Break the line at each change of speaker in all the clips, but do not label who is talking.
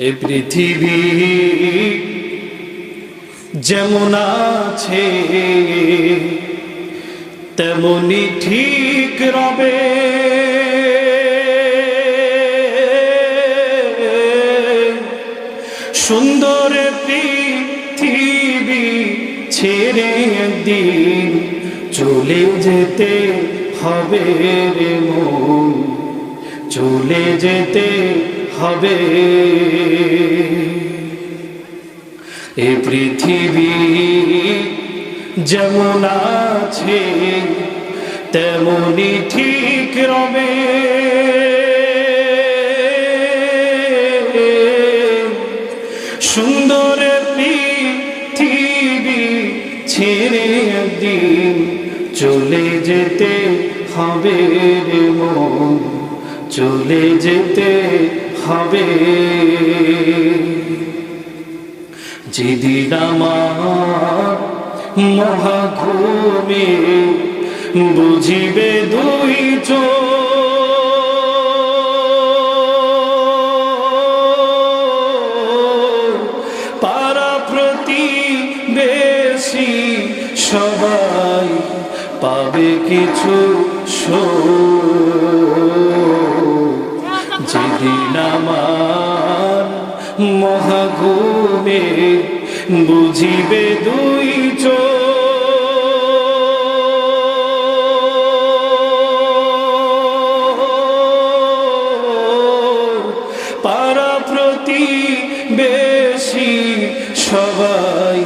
এ পৃথিবী যেমন আছে, তেমনি ঠিক রবে। সুন্দর পৃথিবী ছেড়ে একদিন চলে যেতে হবে রে মন। চলে যেতে হবে। এ পৃথিবী যেমন আছে তেমনি ঠিক রবে। সুন্দর পৃথিবী ছেড়ে একদিন চলে যেতে হবে মন। চলে যেতে হবে। যেদিন আমার মহাঘুমে বুঝিবে দুই চোখ সবাই পাবে কিছু যেদিন আমার মহাঘুমে বুঝিবে দুই চোখ বেশি সবাই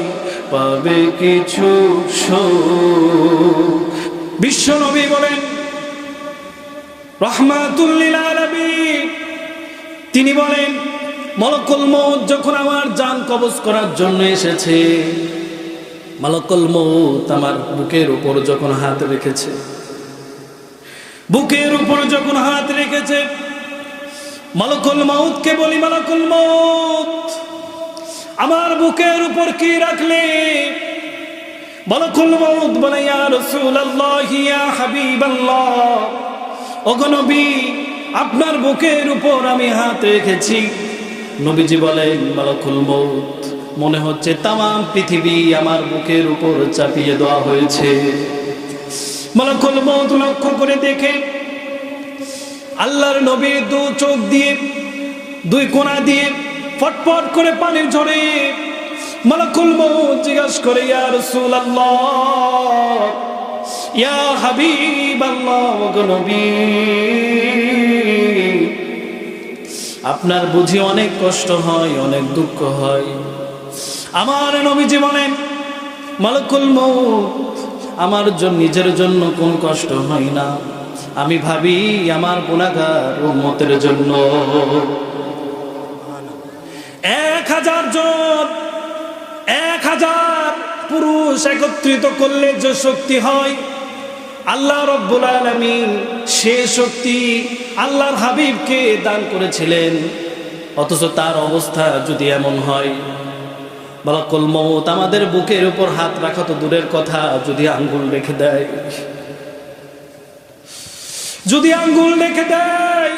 পাবে কিছু বিশ্বনবী বলেন রহমাতুল্লিল আলামিন। তিনি বলেন, মলকুল মৌত যখন আমার জান কবজ করার জন্য এসেছে, মালকুল মৌত আমার বুকের উপর যখন হাত রেখেছে, বুকের উপর যখন হাত রেখেছে, মালকুল মৌতকে বলি, মালকুল মৌত আমার বুকের উপর কি রাখলে? মালকুল মৌত বলে, ইয়া রাসূলুল্লাহ, ইয়া হাবিবাল্লাহ, ওগো নবী আপনার বুকের উপর আমি হাত রেখেছি। নবীজি বলেন, মালকুল মৌত মনে হচ্ছে তাম পৃথিবী আমার বুকের উপর চাপিয়ে দেওয়া হয়েছে। মালকুল মৌত লক্ষ্য করে দেখে, আল্লাহর নবীর দু চোখ দিয়ে, দুই কোণা দিয়ে ফটফট করে পানি ঝরে। মালাকুল মৌত জিজ্ঞাসা করে, ইয়া রাসূলুল্লাহ, ইয়া হাবিবাল্লাহ নবী আপনার বুঝি অনেক কষ্ট হয়, অনেক দুঃখ হয়। আমার নবীজি বলেন, মালকুল মৌত আমার জন্য নিজের জন্য কোন কষ্ট হয় না। আমি ভাবি আমার গুণাগার উম্মতের জন্য। এক হাজার জন, এক হাজার পুরুষ একত্রিত করলে যে শক্তি হয়, আল্লাহ রব্বুল আলমিন সে শক্তি আল্লাহর হাবিবকে দান করেছিলেন। অথচ তার অবস্থা যদি এমন হয় বালাকুল মৌত আমাদের বুকের উপর হাত রাখা তো দূরের কথা, যদি আঙ্গুল রেখে দেয়। যদি আঙ্গুল রেখে দেয়,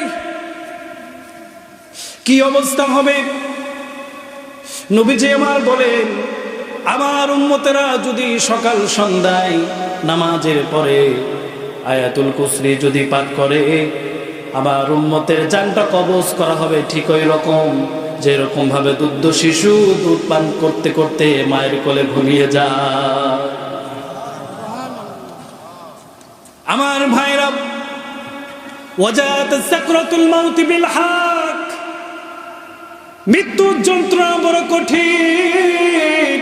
কি অবস্থা হবে? নবীজি আমার বলেন, আমার উম্মতেরা যদি সকাল সন্ধ্যায় নামাজের পরে আয়াতুল কুসরি যদি পাঠ করে, আমার উম্মতের জানটা কবজ করা হবে ঠিক ওই রকম। যেরকম ভাবে দুধ শিশু দুধ পান করতে করতে মায়ের কোলে ঘুমিয়ে যায়। আমার ভাইরা মৃত্যুর যন্ত্রণা বড় কঠিন।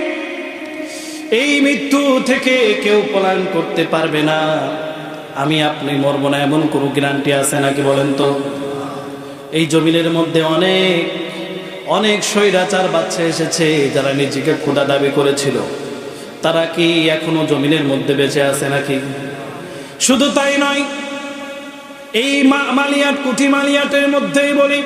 এই মৃত্যু থেকে কেউ পলায়ন করতে পারবে না। আমি আপনি মরবো না, এমন কোনো গ্যারান্টি আছে নাকি বলেন তো? এই জমিনের মধ্যে অনেক অনেক স্বৈরাচার বাচ্চা এসেছে যারা নিজেকে খোদা দাবি করেছিল। তারা কি এখনও জমিনের মধ্যে বেঁচে আছে নাকি? শুধু তাই নয়, এই মালিয়াট, কুঠি মালিয়াটের মধ্যেই বলি,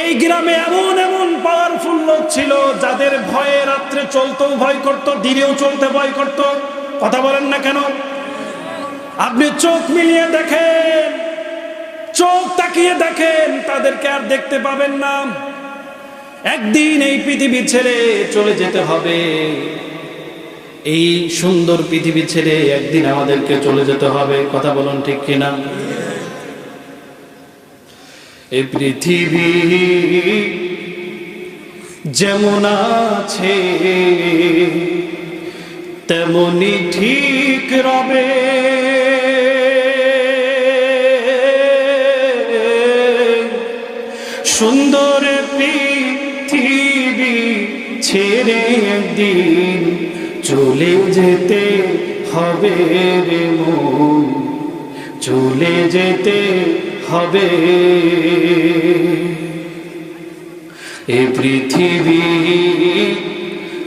এই গ্রামে এমন এমন পাওয়ারফুল লোক ছিল যাদের ভয়ে রাত্রে চলতেও ভয় করত, দিনেও চলতে ভয় করত। কথা বলেন না কেন? আপনি চোখ মিলিয়ে দেখেন, চোখ তাকিয়ে দেখেন, তাদেরকে আর দেখতে পাবেন না। একদিন এই পৃথিবী ছেড়ে চলে যেতে হবে। এই সুন্দর পৃথিবী ছেড়ে একদিন আমাদেরকে চলে যেতে হবে, কথা বলুন ঠিক কিনা? এই পৃথিবী যেমন আছে, তেমনি ঠিক রবে। সুন্দর পৃথিবী ছেড়ে একদিন চলে যেতে হবে রে মন। চলে যেতে হবে। এ পৃথিবী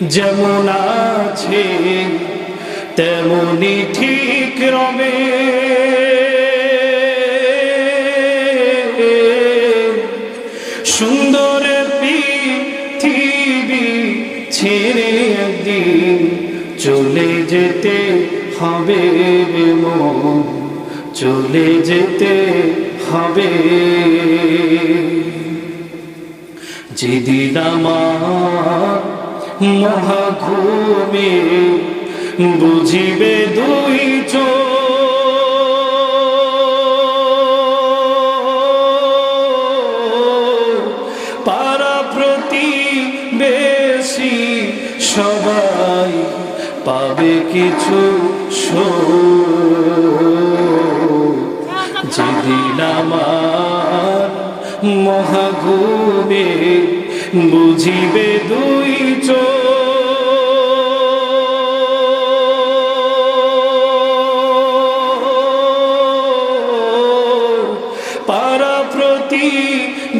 যেমন আছে তেমনি ঠিক রবে। সুন্দর পৃথিবী ছেড়ে একদিন চলে যেতে হবে মন, চলে যেতে হবে। যেদিন আমার মহাঘুমে বুঝিবে দুই চোখ সবাই পাবে কিছু যেদিন আমার মহাগুণে বুঝিবে দুই পাড়া প্রতি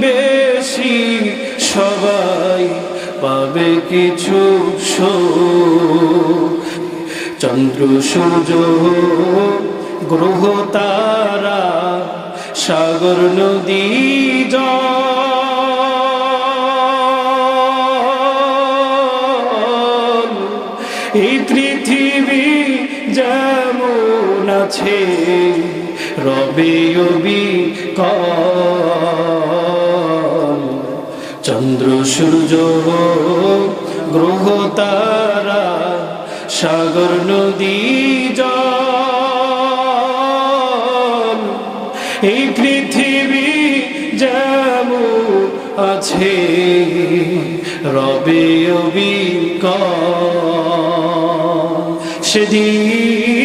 বেশি সবাই পাবে কিছু সুখ। চন্দ্র সূর্য গ্রহ তারা সাগর নদী এই পৃথিবী যেমন আছে রবে চন্দ্র সূর্য গ্রহ তারা সাগর নদী এই পৃথিবী যেমন আছে রবে অবিক সেদিন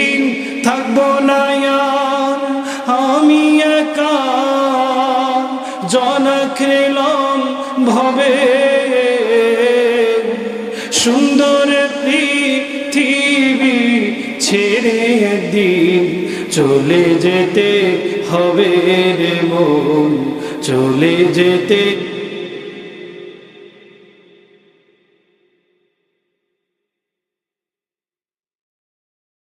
ছেড়ে দিন চলে যেতে হবে রে মন চলে যেতে